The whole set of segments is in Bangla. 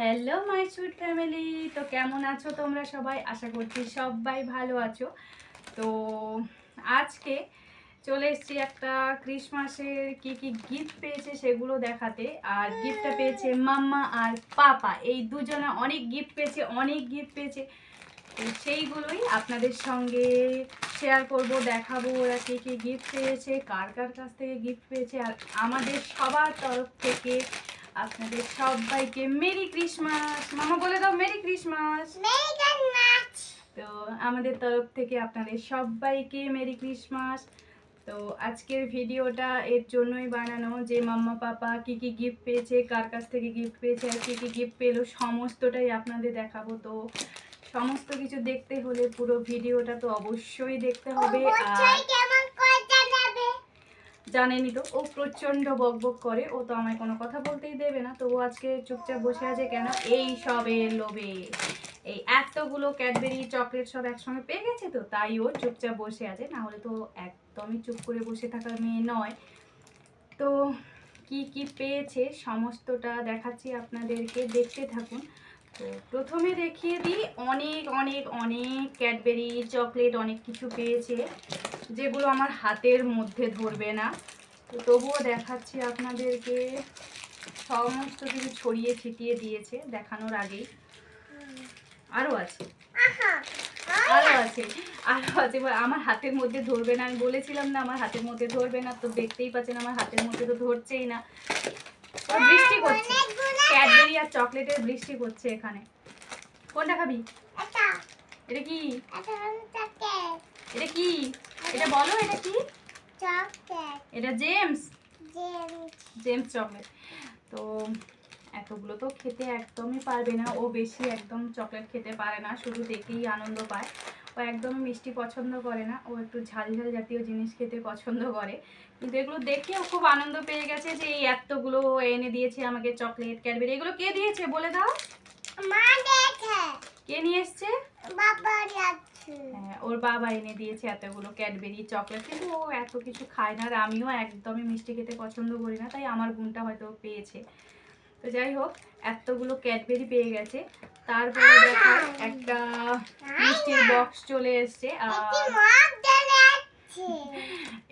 হ্যালো মাই সুইট ফ্যামিলি তো কেমন আছো তোমরা সবাই? আশা করছি সবাই ভালো আছো। তো আজকে চলে এসেছি একটা ক্রিসমাসের কি কি গিফট পেয়েছে সেগুলো দেখাতে। আর গিফটটা পেয়েছে মাম্মা আর পাপা। এই দুজনে অনেক গিফট পেয়েছে, অনেক গিফট পেয়েছে। তো সেইগুলোই আপনাদের সঙ্গে শেয়ার করব, দেখাবো ওরা কে কে গিফট পেয়েছে, কার কার কাছ থেকে গিফট পেয়েছে। আর আমাদের সবার তরফ থেকে আপনাদের সবাইকে মেরি ক্রিসমাস। মামা বলে দাও মেরি ক্রিসমাস। তো আমাদের তরফ থেকে আপনাদের সবাইকে মেরি ক্রিসমাস। তো আজকের ভিডিওটা এর জন্যই বানানো যে মাম্মা পাপা কি কি গিফট পেয়েছে কার কাছ থেকে গিফট পেয়েছে আর কী কী গিফট পেল সমস্তটাই আপনাদের দেখাবো। তো সমস্ত কিছু দেখতে হলে পুরো ভিডিওটা তো অবশ্যই দেখতে হবে। আর জানেনি তো ও প্রচণ্ড বকবক করে, ও তো আমায় কোনো কথা বলতেই দেবে না। তো ও আজকে চুপচাপ বসে আছে কেন? এই সবের লোভে। এই এতগুলো ক্যাডবেরি, চকলেট সব একসঙ্গে পেয়ে গেছে তো? তাই ও চুপচাপ বসে আছে। না হলে তো একদমই চুপ করে বসে থাকার মেয়ে নয়। তো কি কি পেয়েছে সমস্তটা দেখাচ্ছি আপনাদেরকে। দেখতে থাকুন। তো প্রথমে দেখিয়ে দিই, অনেক অনেক অনেক ক্যাডবেরি, চকলেট অনেক কিছু পেয়েছে। যেগুলো আমার হাতের মধ্যে ধরবে না। তো তবুও দেখাচ্ছি আপনাদেরকে। সমস্ত কিছু ছড়িয়ে ছিটিয়ে দিয়েছে দেখানোর আগেই। আরও আছে। আরও আছে। আরও আছে। আমার হাতের মধ্যে ধরবে না। আমি বলেছিলাম না আমার হাতের মধ্যে ধরবে না। তো দেখতেই পাচ্ছেন আমার হাতের মধ্যে তো ধরছেই না। বৃষ্টি করছে ক্যাডবেরি আর চকলেটের বৃষ্টি করছে এখানে। কোনটা খাবি? এটা। কি? এটা কি? এটা বলো এটা কি? এটা জেমস? জেমস। চকলেট। তো এতগুলো তো খেতে একদমই পারবে না। ও বেশি একদম চকলেট খেতে পারে না শুধু দেখেই আনন্দ পায়। ও একদম মিষ্টি পছন্দ করে না। ও একটু ঝাল ঝাল জাতীয় জিনিস খেতে পছন্দ করে। কিন্তু এগুলো দেখে ও খুব আনন্দ পেয়ে গেছে যে এই এতগুলো এনে দিয়েছে আমাকে চকলেট ক্যাডবেরি। এগুলো কে দিয়েছে বলে দাও? কে নিয়ে এসছে? হ্যাঁ ওর বাবা এনে দিয়েছে এতগুলো ক্যাডবেরি চকলেট কিন্তু ও এত কিছু খায় না আর আমিও একদমই মিষ্টি খেতে পছন্দ করি না তাই আমার গুণটা হয়তো পেয়েছে। তো যাই হোক এতগুলো ক্যাডবেরি পেয়ে গেছে। তারপরে দেখো একটা মিষ্টির বক্স চলে এসছে আর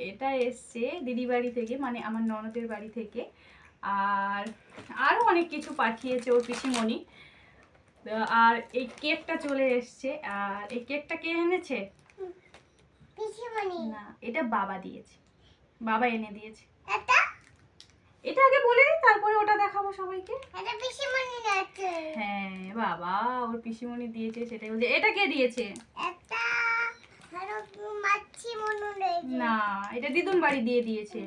এটা এসছে দিদি বাড়ি থেকে মানে আমার ননদের বাড়ি থেকে। আর আরও অনেক কিছু পাঠিয়েছে ওর পিসিমণি। আর এই কেকটা চলে এসছে। আর এই কেকটা কে এনেছে? না এটা বাবা দিয়েছে। বাবা এনে দিয়েছে। এটা? আগে বলে দিই তারপরে ওটা দেখাবো সবাইকে। হ্যাঁ বাবা ওর পিসিমণি দিয়েছে সেটাই বলছে। এটা কে দিয়েছে? না এটা দিদুন বাড়ি দিয়ে দিয়েছে।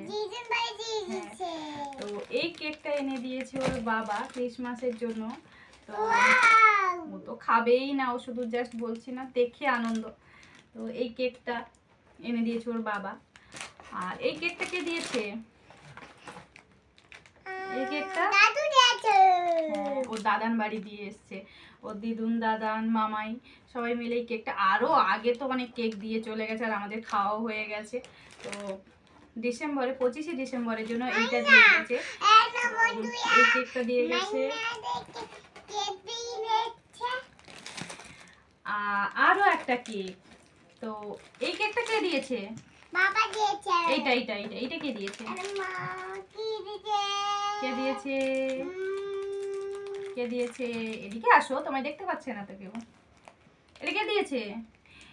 তো এই কেকটা এনে দিয়েছে ওর বাবা ক্রিসমাসের জন্য। তো ও তো খাবেই না ও শুধু জাস্ট বলছি না দেখে আনন্দ। তো এই কেকটা এনে দিয়েছে ওর বাবা। আর এই কেকটা কে দিয়েছে? এই কেকটা? হ্যাঁ, ও দাদান বাড়ি দিয়ে এসছে। দিদুন দাদান মামাই সবাই মিলে এই কেকটা। আরও আগে তো অনেক কেক দিয়ে চলে গেছে আর আমাদের খাওয়াও হয়ে গেছে। তো ডিসেম্বরে পঁচিশে ডিসেম্বরের জন্য এইটা দিয়ে গেছে এই কেকটা দিয়ে গেছে আ- আরও একটা কেক তো এই কেকটা কে দিয়েছে? বাবা দিয়েছে। এইটা এইটা এইটা এইটা কে দিয়েছে? আর মা কি দিয়েছে? কে দিয়েছে? কে দিয়েছে? এদিকে আসো তোমায় দেখতে পাচ্ছে না তো কেউ। এটা কে দিয়েছে?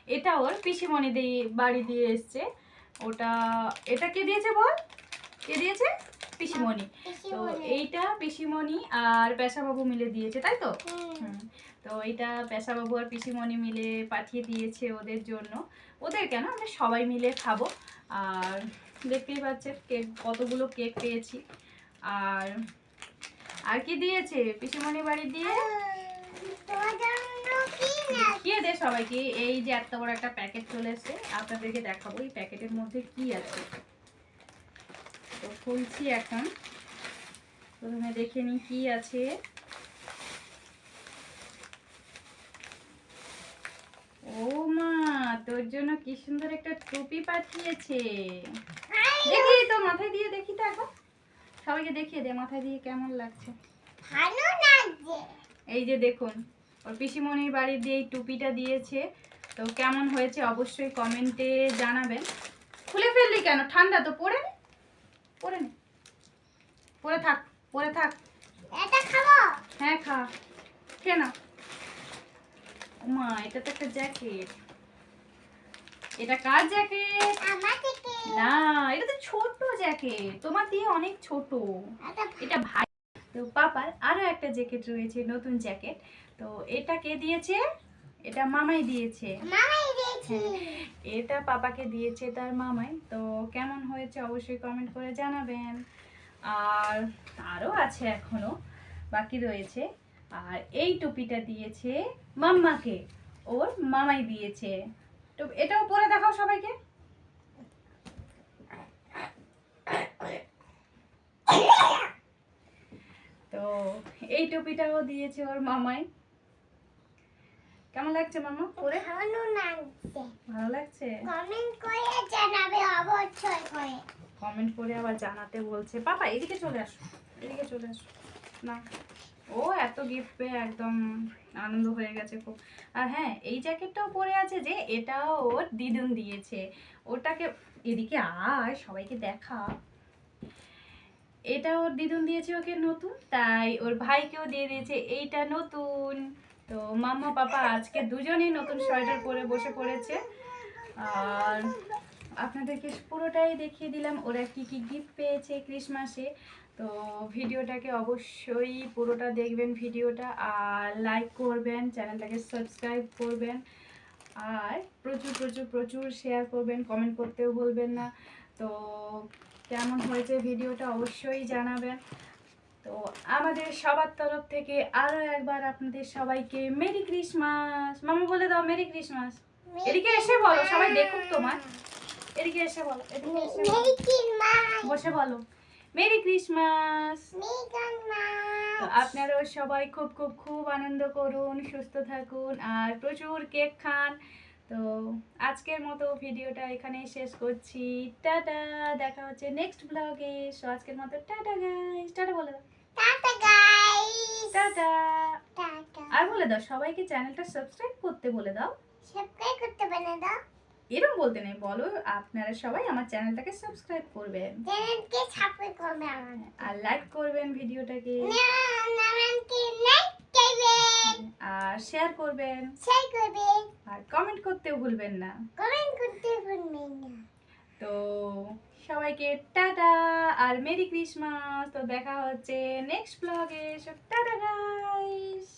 এটা ওর পিসিমণি দিয়ে বাড়ি দিয়ে এসছে। ওটা এটা কে দিয়েছে বল? কে দিয়েছে? পিসিমণি। তো এইটা পিসিমণি আর পেশাবাবু মিলে দিয়েছে তাই তো। তো এইটা পেশাবাবু আর পিসিমণি মিলে পাঠিয়ে দিয়েছে ওদের জন্য। ওদের কেন? আমরা সবাই মিলে খাব। আর দেখতেই পাচ্ছে কেক কতগুলো কেক পেয়েছি। আর আর কি দিয়েছে? পিসিমণি বাড়ি দিয়ে? দেখিয়ে দে সবাইকে। এই যে এত বড় একটা প্যাকেট চলে এসেছে। আপনাদেরকে দেখাবো এই প্যাকেটের মধ্যে কি আছে। তো খুলছি এখন। প্রথমে দেখে নিই কি আছে। ও মা তোর জন্য কি সুন্দর একটা টুপি পাঠিয়েছে। দেখি তো মাথায় দিয়ে দেখি তো এখন সবাইকে দেখিয়ে দে মাথায় দিয়ে কেমন লাগছে। ভালো লাগছে। এই যে দেখুন ওর পিসিমণির বাড়ি দিয়ে এই টুপিটা দিয়েছে। তো কেমন হয়েছে অবশ্যই কমেন্টে জানাবেন। খুলে ফেললি কেন? ঠান্ডা তো পরে নে? পরে নে। পরে থাক পরে থাক। এটা খাব? হ্যাঁ খা। খেয়ে নাও। মা এটা তো একটা জ্যাকেট। এটা কার জ্যাকেট? আমার থেকে না এটা তো ছোট জ্যাকেট। তোমার দিয়ে অনেক ছোট। এটা এটা ভাই তো পাপার আরও একটা জ্যাকেট রয়েছে নতুন জ্যাকেট। তো এটা কে দিয়েছে? এটা মামাই দিয়েছে। মামাই দিয়েছি। এটা পাপাকে দিয়েছে তার মামাই। তো কেমন হয়েছে অবশ্যই কমেন্ট করে জানাবেন। আর আরও আছে এখনও বাকি রয়েছে। আর এই টুপিটা দিয়েছে মাম্মাকে। ওর মামাই দিয়েছে। তো এটাও পরে দেখাও সবাইকে। তো এই টুপিটাও দিয়েছে ওর মামাই। কেমন লাগছে মামা? পরে ভালো লাগছে। ভালো লাগছে? কমেন্ট করে জানাবে অবশ্যই করে। কমেন্ট করে আবার জানাতে বলছে। পাপা এদিকে চলে আসো। এদিকে চলে আসো। না। ও এত গিফট পেয়ে একদম আনন্দ হয়ে গেছে খুব। আর হ্যাঁ এই জ্যাকেটটাও পরে আছে যে এটাও ওর দিদুন দিয়েছে। ওটাকে এদিকে আয় সবাইকে দেখা। এটা ওর দিদুন দিয়েছে ওকে নতুন তাই ওর ভাইকেও দিয়ে দিয়েছে এইটা নতুন। মাম্মা, পাপা আজকে দুজনেই নতুন সোয়েটার পরে বসে পড়েছে। আর আপনাদেরকে পুরোটাই দেখিয়ে দিলাম, ওরা কি কি গিফট পেয়েছে ক্রিসমাসে। তো ভিডিওটাকে অবশ্যই পুরোটা দেখবেন ভিডিওটা, আর লাইক করবেন, চ্যানেলটাকে সাবস্ক্রাইব করবেন, আর প্রচুর প্রচুর প্রচুর শেয়ার করবেন কমেন্ট করতেও বলবেন না। তো কেমন হয়েছে ভিডিওটা অবশ্যই জানাবেন। তো আমাদের সবার তরফ থেকে আরও একবার আপনাদের সবাইকে মেরি ক্রিসমাস। মামা বলে দাও মেরি ক্রিসমাস। এদিকে এসে বলো সবাই দেখুক তোমার। এদিকে এসে বলো এদিকে এসে বলো। Merry Christmas. বসে বলো। Merry Christmas. ক্রিসমাস। আপনারাও সবাই খুব খুব খুব আনন্দ করুন সুস্থ থাকুন আর প্রচুর কেক খান। তো আজকের মতো ভিডিওটা এখানেই শেষ করছি। টাটা দেখা হচ্ছে নেক্সট ব্লগে। সো আজকের মতো টাটা গাইস টাটা বলে দাও। Tata guys tata. টাটা। আর বলে দাও সবাইকে চ্যানেলটা সাবস্ক্রাইব করতে বলে দাও। সাবস্ক্রাইব করতে পারে দাও। এরকম বলতে নেই বলো আপনারা সবাই আমার চ্যানেলটাকে সাবস্ক্রাইব করবেন। চ্যানেলকে সাবস্ক্রাইব করবে আমার আর লাইক করবেন ভিডিওটাকে। লাইক করবেন। আর শেয়ার করবেন। শেয়ার করবেন। আর কমেন্ট করতেও ভুলবেন না। কমেন্ট করতে ভুলবেন না। তো সবাইকে টাটা আর মেরি ক্রিসমাস। তো দেখা হচ্ছে নেক্সট ব্লগে সব টাটা গাইস